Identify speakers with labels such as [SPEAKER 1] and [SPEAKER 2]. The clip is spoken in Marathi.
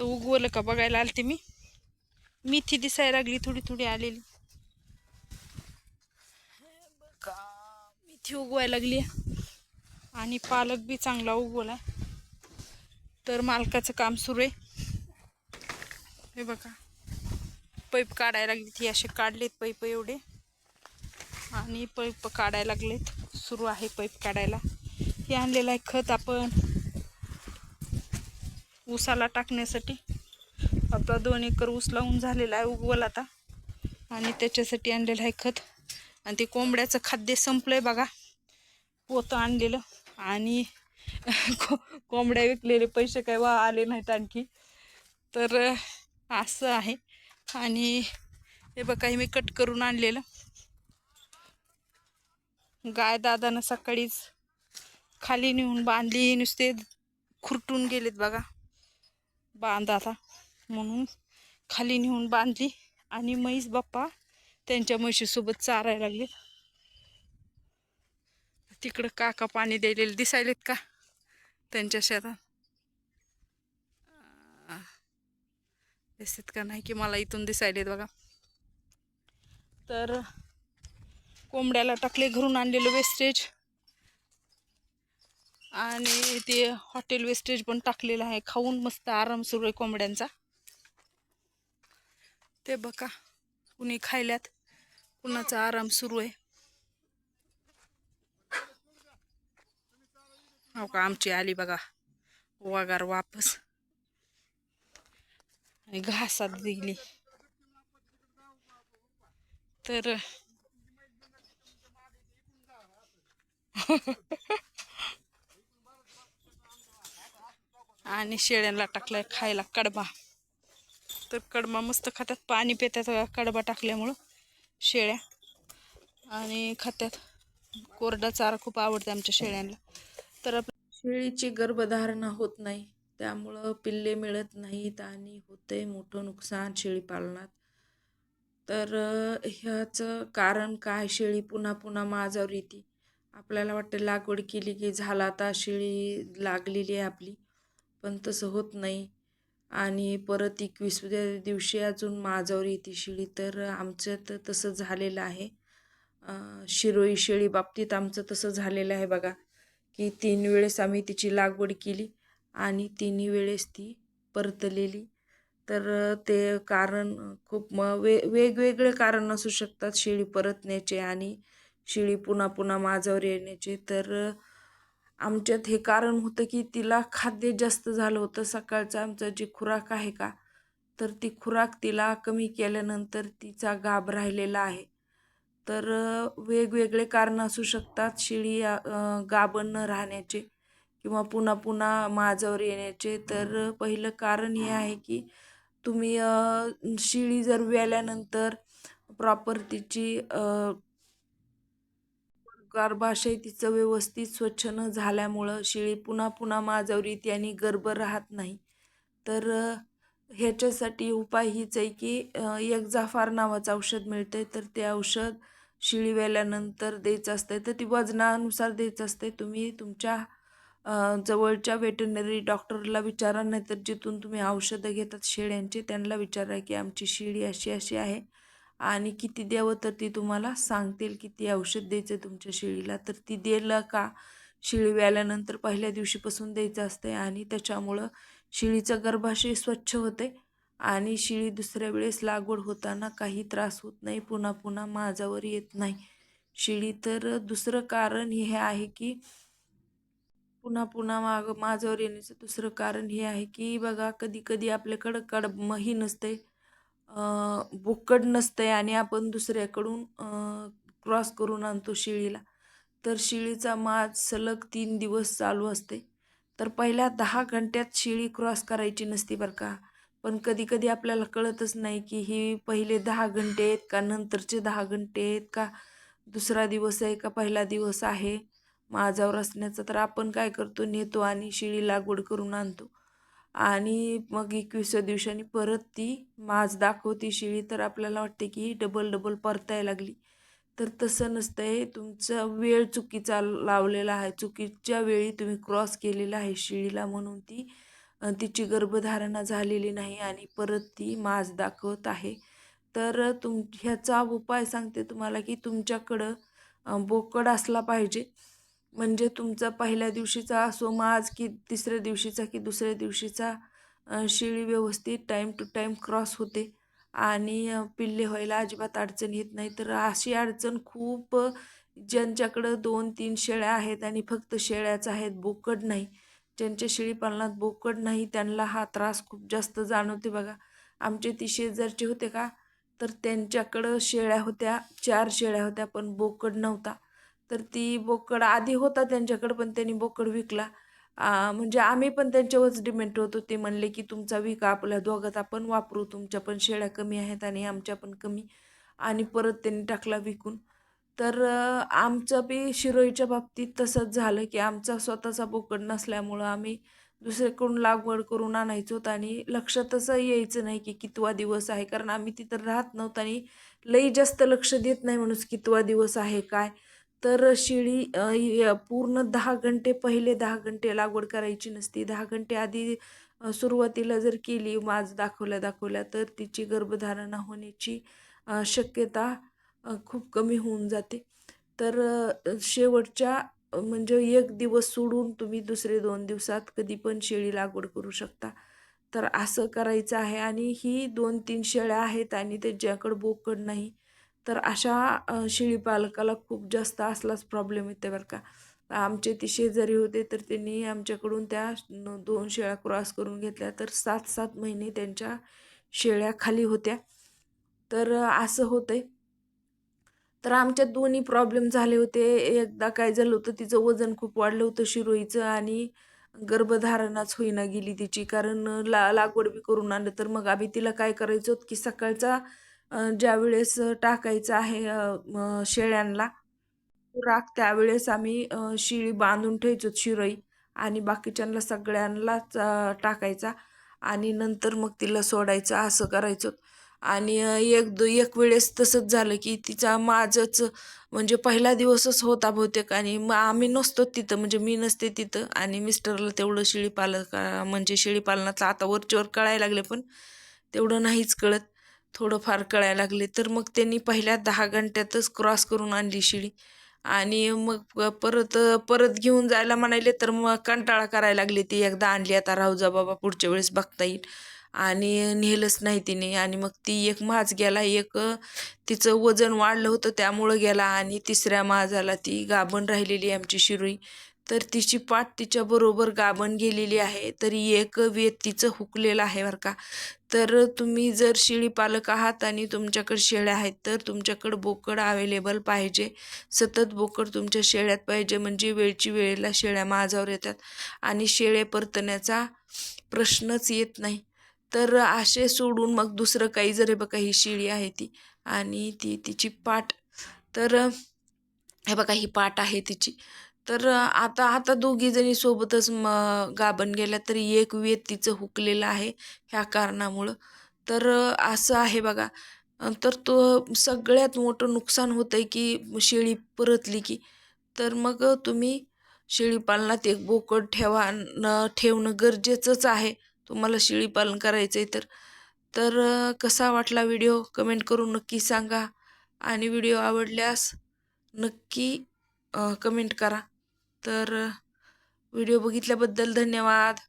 [SPEAKER 1] तर उगवलं का बघायला आलते मी. मेथी दिसायला लागली थोडी थोडी आलेली. बघा मेथी उगवायला लागली. आणि पालक बी चांगला उगवला. तर मालकाचं काम सुरू आहे. हे बघा. पैप काढायला लागली ती असे काढलेत पैप एवढे. आणि पैप काढायला लागलेत. सुरू आहे पैप काढायला. हे आणलेलं आहे खत आपण. ऊसाला टाकण्यासाठी. आपला दोन एकर ऊस लावून झालेला आहे उगवल आता. आणि त्याच्यासाठी आणलेलं आहे खत. आणि ते कोंबड्याचं खाद्य संपलंय बघा. पोतं आणलेलं. आणि को कोंबड्या विकलेले पैसे काय वा आले नाहीत आणखी. तर असं आहे. आणि हे बघा हे मी कट करून आणलेलं. गाय दादानं सकाळीच खाली नेऊन बांधली. नुसते खुरटून गेलेत बघा. बांध आता म्हणून खाली नेऊन बांधली आणि म्हैस बाप्पा त्यांच्या म्हशीसोबत चारायला लागले. तिकडं काका पाणी द्यायलेले दिसायलेत का? त्यांच्या शेतात. दिसत का नाही की मला इथून दिसायलेत बघा. तर कोंबड्याला टाकले घरून आणलेलं वेस्टेज आणि ते हॉटेल वेस्टेज पण टाकलेलं आहे. खाऊन मस्त आराम सुरू आहे कोंबड्यांचा. ते बघा कुणी खायल्यात कुणाचा आराम सुरू आहे. हो का आमची आली बघा. वगार वापस. आणि घासात दिली. तर आणि शेळ्यांना टाकलाय खायला कडबा. तर कडबा मस्त खात्यात पाणी पितात कडबा टाकल्यामुळं शेळ्या. आणि खात्यात कोरडा चारा खूप आवडते आमच्या शेळ्यांना. तर आपल्या शेळीची गर्भधारणा होत नाही. त्यामुळं पिल्ले मिळत नाहीत आणि होते मोठं नुकसान शेळी पालनात. तर ह्याचं कारण काय? शेळी पुन्हा पुन्हा माजावर येते आपल्याला वाटतं लागवड केली की झाला आता शेळी लागलेली आहे आपली. पण तसं होत नाही. आणि परत एकवीसव्या दिवशी अजून माझ्यावर येते शेळी तर आमचं तर तसं झालेलं आहे. शिरोई शेळी बाबतीत आमचं तसं झालेलं आहे बघा की तीन वेळेस आम्ही तिची लागवड केली आणि तिन्ही वेळेस ती परतलेली. तर ते कारण खूप म वे वेगवेगळे कारण असू शकतात शेळी परतण्याचे आणि शेळी पुन्हा पुन्हा माझ्यावर येण्याचे. तर आमच्यात हे कारण होतं की तिला खाद्य जास्त झालं होतं. सकाळचं आमचं जी खुराक आहे का तर ती खुराक तिला कमी केल्यानंतर तिचा गाभ राहिलेला आहे. तर वेगवेगळे कारण असू शकतात. शिळी गाबण गाभण न राहण्याचे किंवा पुन्हा पुन्हा माझ्यावर येण्याचे. तर पहिलं कारण हे आहे की तुम्ही शिळी जर व्याल्यानंतर प्रॉपर तिची गर्भाशय तिचं व्यवस्थित स्वच्छ न झाल्यामुळं शेळी पुन्हा पुन्हा माझ्यावर ती आणि गर्भ राहत नाही. तर ह्याच्यासाठी उपाय हीच आहे की एक जाफार नावाचं औषध मिळतं आहे तर ते औषध शिळी वेल्यानंतर द्यायचं असतं तर ती वजनानुसार द्यायचं असते तुम्ही तुमच्या जवळच्या वेटनरी डॉक्टरला विचारा नाहीतर जिथून तुम्ही औषधं घेतात शेळ्यांची त्यांना विचारा की आमची शेळी अशी अशी आहे. आणि किती द्यावं तर ती तुम्हाला सांगतील किती औषध द्यायचं आहे तुमच्या शेळीला. तर ती दिलं का? शेळी व्याल्यानंतर पहिल्या दिवशीपासून द्यायचं असते आणि त्याच्यामुळं शेळीचं गर्भाशय स्वच्छ होते आणि शेळी दुसऱ्या वेळेस लागवड होताना काही त्रास होत नाही पुन्हा पुन्हा माझ्यावर येत नाही. शेळी तर दुसरं कारण हे आहे की पुन्हा पुन्हा माग माझ्यावर येण्याचं दुसरं कारण हे आहे की बघा कधी कधी आपल्याकडं कड मही नसते बोकड नसते आणि आपण दुसऱ्याकडून क्रॉस करून आणतो शेळीला. तर शेळीचा माज सलग तीन दिवस चालू असते. तर पहिल्या दहा घंट्यात शेळी क्रॉस करायची नसती बरं का. पण कधी कधी आपल्याला कळतच नाही की ही पहिले दहा घंटे आहेत का नंतरचे दहा घंटे आहेत का दुसरा दिवस आहे का पहिला दिवस आहे. माझावर असण्याचा तर आपण काय करतो नेतो आणि शेळी लागवड करून आणतो. आणि मग एकविसाव्या दिवसांनी परत ती माज दाखवती शेळी. तर आपल्याला वाटते की डबल डबल परतायला लागली. तर तसं नसतं आहे तुमचा वेळ चुकीचा लावलेला आहे. चुकीच्या वेळी तुम्ही क्रॉस केलेला आहे शेळीला म्हणून ती तिची गर्भधारणा झालेली नाही आणि परत ती माज दाखवत आहे. तर तुम ह्याचा उपाय सांगते तुम्हाला की तुमच्याकडं बोकड असला पाहिजे. म्हणजे तुमचा पहिल्या दिवशीचा असो माज की तिसऱ्या दिवशीचा की दुसऱ्या दिवशीचा शेळी व्यवस्थित टाईम टू टाईम क्रॉस होते. आणि पिल्ले व्हायला अजिबात अडचण येत नाही. तर अशी अडचण खूप ज्यांच्याकडं दोन तीन शेळ्या आहेत आणि फक्त शेळ्याच आहेत बोकड नाही. ज्यांच्या शेळीपालनात बोकड नाही त्यांना हा त्रास खूप जास्त जाणवते बघा. आमचे ती शेजारचे होते का? तर त्यांच्याकडं शेळ्या होत्या चार शेळ्या होत्या पण बोकड नव्हता. तर ती बोकड आधी होता त्यांच्याकडं पण त्यांनी बोकड विकला. म्हणजे आम्ही पण त्यांच्यावरच डिमेंट होतो. ते म्हणले की तुमचा विका आपल्या दोघात आपण वापरू. तुमच्या पण शेळ्या कमी आहेत आणि आमच्या पण कमी. आणि परत त्यांनी टाकला विकून. तर आमचं बी शिरोईच्या बाबतीत तसंच झालं की आमचा स्वतःचा बोकड नसल्यामुळं आम्ही दुसरीकडून लागवड करून आणायचो आणि लक्षातच यायचं नाही की कितवा दिवस आहे. कारण आम्ही तिथं राहत नव्हतं आणि लई जास्त लक्ष देत नाही म्हणून कितवा दिवस आहे काय? तर शेळी पूर्ण दहा घंटे पहिले दहा घंटे लागवड करायची नसती. दहा घंटे आधी सुरुवातीला जर केली माज दाखवल्या दाखवल्या तर तिची गर्भधारणा होण्याची शक्यता खूप कमी होऊन जाते. तर शेवटच्या म्हणजे एक दिवस सोडून तुम्ही दुसरे दोन दिवसात कधी पण शेळी लागवड करू शकता. तर असं करायचं आहे. आणि ही दोन तीन शेळ्या आहेत आणि त्यांच्याकडं बोकड नाही. तर अशा शेळी पालकाला खूप जास्त असलाच प्रॉब्लेम येते बरं का. आमचे ती शेजारी होते तर त्यांनी आमच्याकडून त्या दोन शेळ्या क्रॉस करून घेतल्या तर सात सात महिने त्यांच्या शेळ्या खाली होत्या. तर असं असं होतंय. तर आमच्या दोन्ही प्रॉब्लेम झाले होते. एकदा काय झालं होतं तिचं वजन खूप वाढलं होतं शिरोईचं आणि गर्भधारणाच होईना गेली तिची. कारण ला लागवड बी करून आणलं तर मग आम्ही तिला काय करायचो की सकाळचा ज्यावेळेस टाकायचं आहे शेळ्यांना राख त्यावेळेस आम्ही शिळी बांधून ठेवायचो शिरोई आणि बाकीच्यांना सगळ्यांनाच टाकायचा आणि नंतर मग तिला सोडायचं असं करायचो. आणि एक दो एक वेळेस तसंच झालं की तिचा माझंच म्हणजे पहिला दिवसच होता बहुतेक आणि मग आम्ही नसतो तिथं म्हणजे मी नसते तिथं आणि मिस्टरला तेवढं शेळीपालक म्हणजे शेळीपालनाचं आता वरच्यावर कळायला लागले पण तेवढं नाहीच कळत. थोडंफार कळायला लागले तर मग त्यांनी पहिल्या दहा घंट्यातच क्रॉस करून आणली शिळी आणि मग परत परत घेऊन जायला म्हणाले तर मग कंटाळा करायला लागली. ती एकदा आणली आता राहू जा बाबा पुढच्या वेळेस बघता येईल. आणि नेलंच नाही तिने. आणि मग ती एक माज गेला एक तिचं वजन वाढलं होतं त्यामुळं गेला. आणि तिसऱ्या माजाला ती गाभण राहिलेली आमची शिरोई. तर तिची पाठ तिच्याबरोबर गाबण गाभण गेलेली आहे तरी एक व्यक्तीचं हुकलेलं आहे बरं का. तर तुम्ही जर शेळी पालक आहात आणि तुमच्याकडे शेळ्या आहेत तर तुमच्याकडं बोकड अवेलेबल पाहिजे. सतत बोकड तुमच्या शेळ्यात पाहिजे म्हणजे वेळची वेळेला शेळ्या माझावर येतात आणि शेळे परतण्याचा प्रश्नच येत नाही. तर असे सोडून मग दुसरं काही जरी बघा ही शेळी आहे ती आणि ती तिची पाठ. तर हे बघा ही पाठ आहे तिची. तर आता आता दोघी जणी सोबतच म गाबण गेल्या तरी एक व्यक्तीचं हुकलेलं आहे ह्या कारणामुळं. तर असं आहे बघा. तर तो सगळ्यात मोठं नुकसान होतं आहे की शेळी परतली की. तर मग तुम्ही शेळीपालनात एक बोकड ठेवा न ठेवणं गरजेचंच आहे. तुम्हाला शेळीपालन करायचं आहे तर तर कसा वाटला व्हिडिओ? कमेंट करून नक्की सांगा. आणि व्हिडिओ आवडल्यास नक्की कमेंट करा. तर व्हिडिओ बघितल्याबद्दल धन्यवाद.